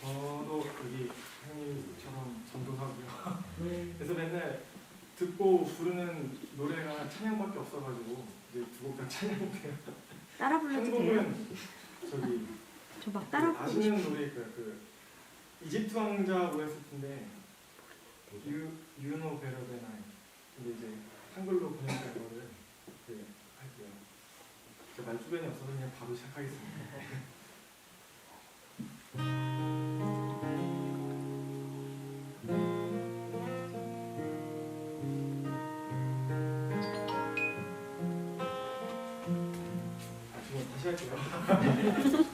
저도 여기 형님처럼 전도사고요. 네. 그래서 맨날 듣고 부르는 노래가 찬양밖에 없어가지고 이제 두 곡 다 찬양돼요. 따라 한 불러도 돼요? 곡은 저기 저막그 따라 부르고 싶어. 아시는 노래 있고요. 그 이집트 왕자 OST인데 You You Know Better Than I. 근데 이제 한글로 번역된 거를 이렇게 할게요. 제가 말주변이 없어서 그냥 바로 시작하겠습니다. 다시 할게요.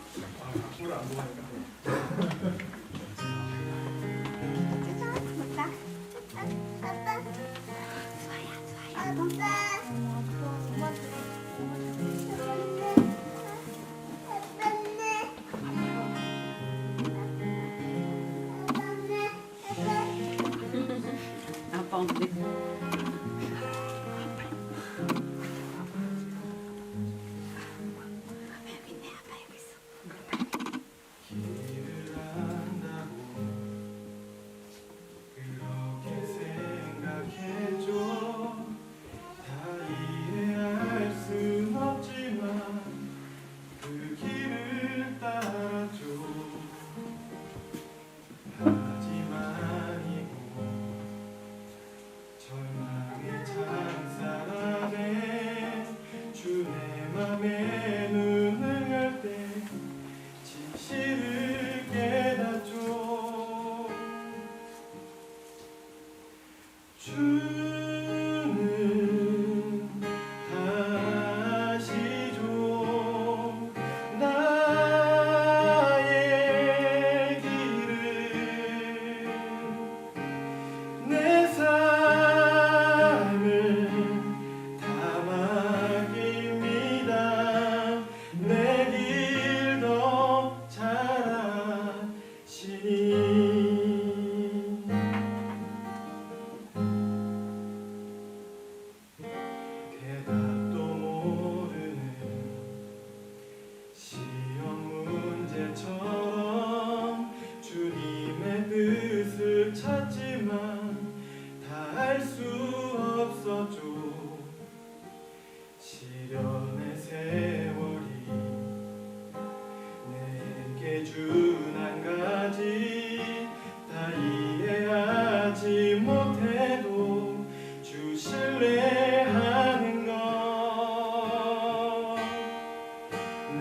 주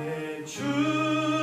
내 주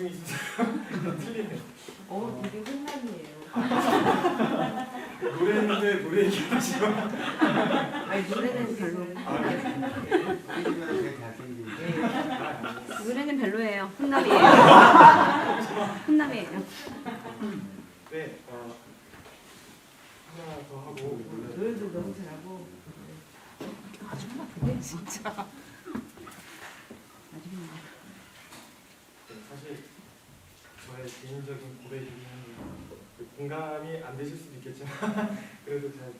물렁충 있으세요? 틀리네. 어, 되게 혼란이에요. 노래인데 노래 얘기하시고 아니 노래는 별로. 아, 네. 노래는 별로예요. 훈남이에요. 훈남이에요. 네, 어, 하나 더 하고 노래도 너무 잘하고 아줌마 뭐야 진짜. 아줌마. 네, 사실 저의 개인적인 고백이긴 한데 그 공감이 안 되실 수도 있겠지만 그래도 잘